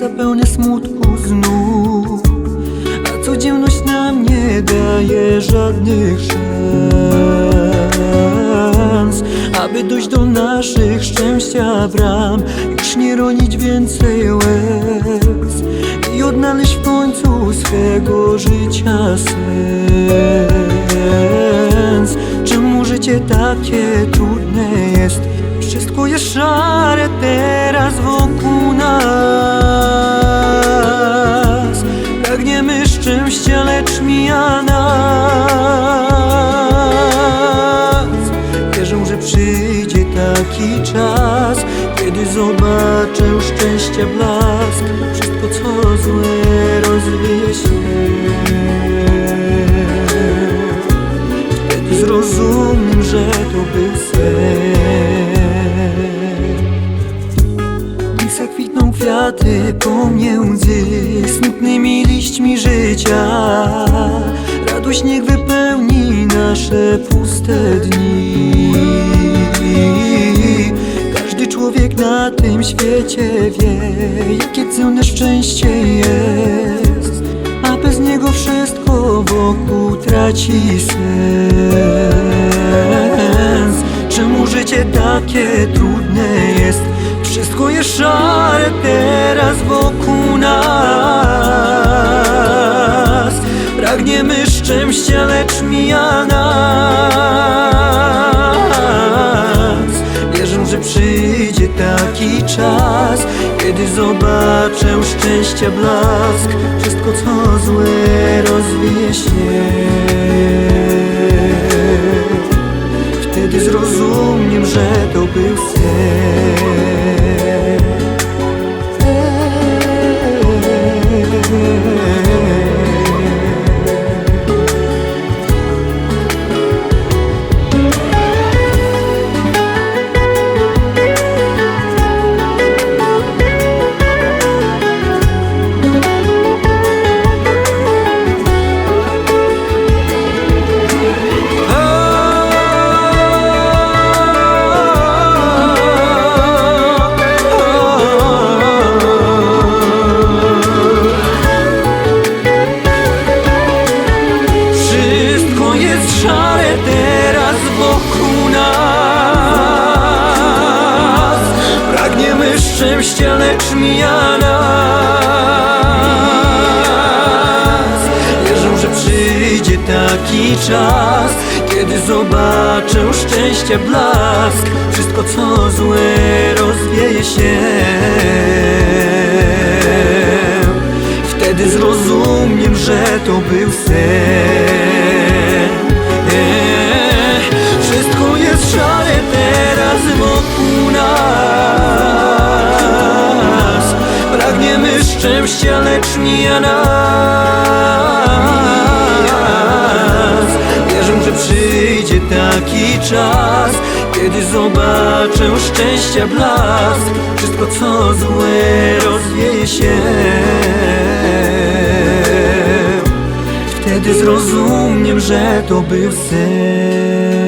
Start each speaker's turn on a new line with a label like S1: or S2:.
S1: zapełnię smutku znów. A codzienność nam nie daje żadnych szans. Aby dojść do naszych szczęścia bram Już nie ronić więcej łez. I odnaleźć w końcu swego życia sens. Czemu życie takie trudne szare teraz wokół nas. Pragniemy szczęścia, lecz mija nas. Wierzę, że przyjdzie taki czas Kiedy zobaczę szczęścia blask. Wszystko co złe rozwieje się Wtedy zrozumiem, że to był sen zakwitną kwiaty pomiędzy smutnymi liśćmi życia. Radość niech wypełni nasze puste dni. Każdy człowiek na tym świecie wie Jakie cenne szczęście jest. A bez niego wszystko wokół traci sens. Czemu życie takie trudne? Wszystko jest szare teraz wokół nas. Pragniemy szczęścia, lecz mija nas. Wierzę, że przyjdzie taki czas Kiedy zobaczę szczęścia blask. Wszystko co złe rozwieje się szczęścia, lecz mija nas. Wierzę, że przyjdzie taki czas Kiedy zobaczę szczęścia blask. Wszystko co złe rozwieje się. Wtedy zrozumiem, że to był sen szczęścia, lecz mija nas. Wierzę, że przyjdzie taki czas Kiedy zobaczę szczęścia blask. Wszystko co złe rozwieje się. Wtedy zrozumiem, że to był sen